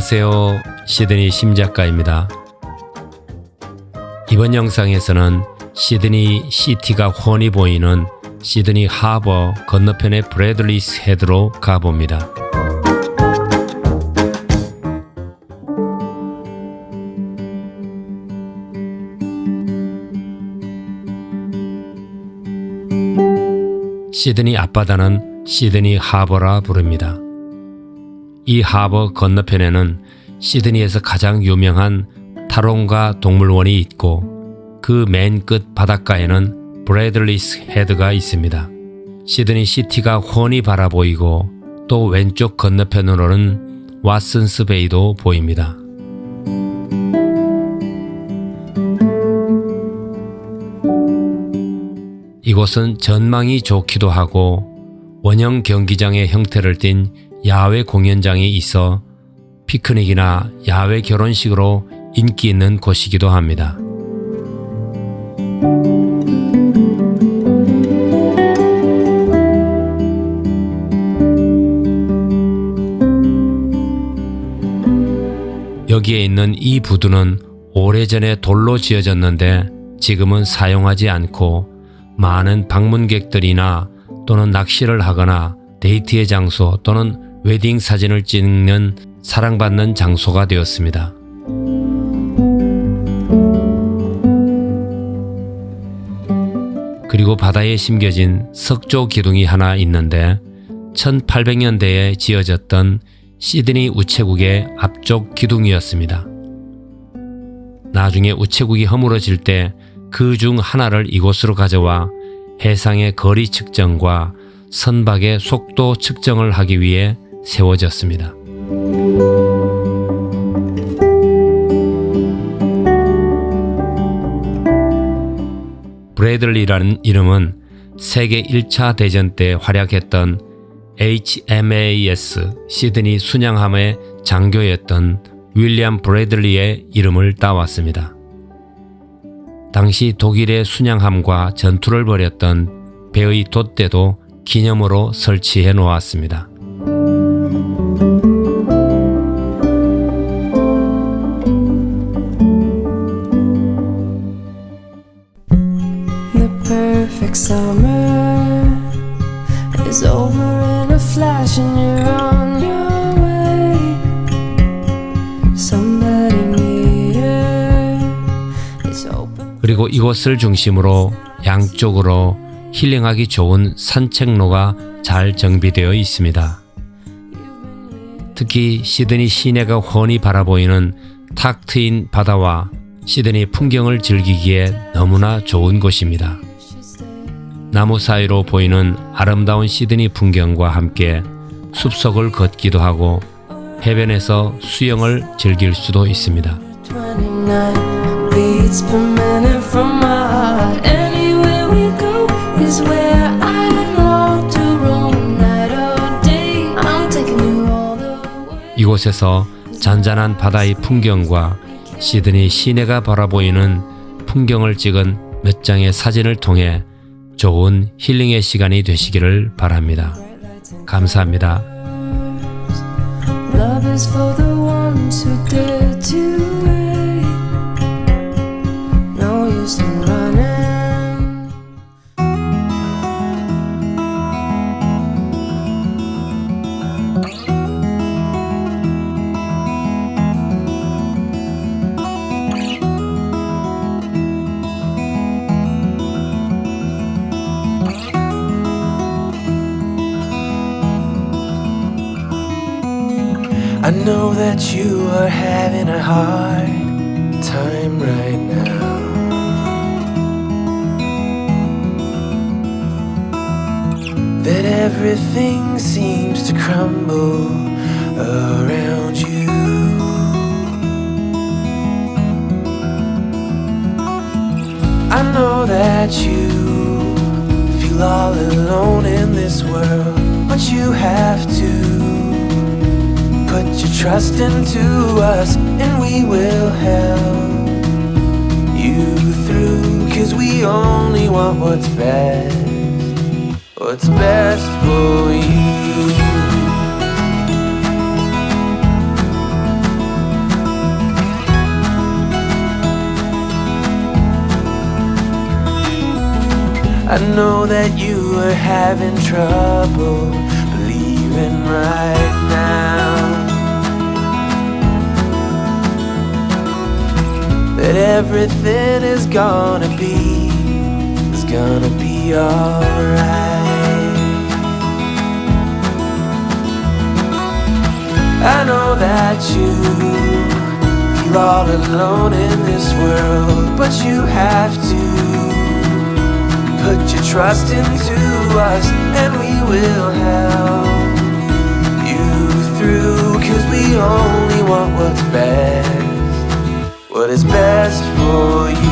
안녕하세요. 시드니 심작가입니다. 이번 영상에서는 시드니 시티가 훤히 보이는 시드니 하버 건너편의 브래들리스 헤드로 가봅니다. 시드니 앞바다는 시드니 하버라 부릅니다. 이 하버 건너편에는 시드니에서 가장 유명한 타롱가 동물원이 있고 그 맨 끝 바닷가에는 브래들리스 헤드가 있습니다. 시드니 시티가 훤히 바라보이고 또 왼쪽 건너편으로는 왓슨스 베이도 보입니다. 이곳은 전망이 좋기도 하고 원형 경기장의 형태를 띤 야외 공연장이 있어 피크닉이나 야외 결혼식으로 인기 있는 곳이기도 합니다. 여기에 있는 이 부두는 오래전에 돌로 지어졌는데 지금은 사용하지 않고 많은 방문객들이나 또는 낚시를 하거나 데이트의 장소 또는 웨딩 사진을 찍는 사랑받는 장소가 되었습니다. 그리고 바다에 심겨진 석조 기둥이 하나 있는데 1800년대에 지어졌던 시드니 우체국의 앞쪽 기둥이었습니다. 나중에 우체국이 허물어질 때 그 중 하나를 이곳으로 가져와 해상의 거리 측정과 선박의 속도 측정을 하기 위해 세워졌습니다. 브래들리라는 이름은 세계 1차 대전 때 활약했던 HMAS 시드니 순양함의 장교였던 윌리엄 브래들리의 이름을 따왔습니다. 당시 독일의 순양함과 전투를 벌였던 배의 돛대도 기념으로 설치해 놓았습니다. Perfect summer is over in a flash, and you're on your way. Somebody near is open. 그리고 이곳을 중심으로 양쪽으로 힐링하기 좋은 산책로가 잘 정비되어 있습니다. 특히 시드니 시내가 훤히 바라보이는 탁 트인 바다와 시드니 풍경을 즐기기에 너무나 좋은 곳입니다. 나무 사이로 보이는 아름다운 시드니 풍경과 함께 숲속을 걷기도 하고 해변에서 수영을 즐길 수도 있습니다. 29 beats per minute from my heart. Anywhere we go is where I long to roam. Night or day, I'm taking you all the way. 이곳에서 잔잔한 바다의 풍경과 시드니 시내가 바라보이는 풍경을 찍은 몇 장의 사진을 통해 좋은 힐링의 시간이 되시기를 바랍니다. 감사합니다. I know that you are having a hard time right now. That everything seems to crumble around you. I know that you feel all alone in this world, but you have to you your trust into us and we will help you through. Cause we only want what's best, what's best for you. I know that you are having trouble believing right now. Everything is gonna be is gonna be alright. I know that you feel all alone in this world, but you have to put your trust into us, and we will help you through. Cause we only want what's best, what is best for you.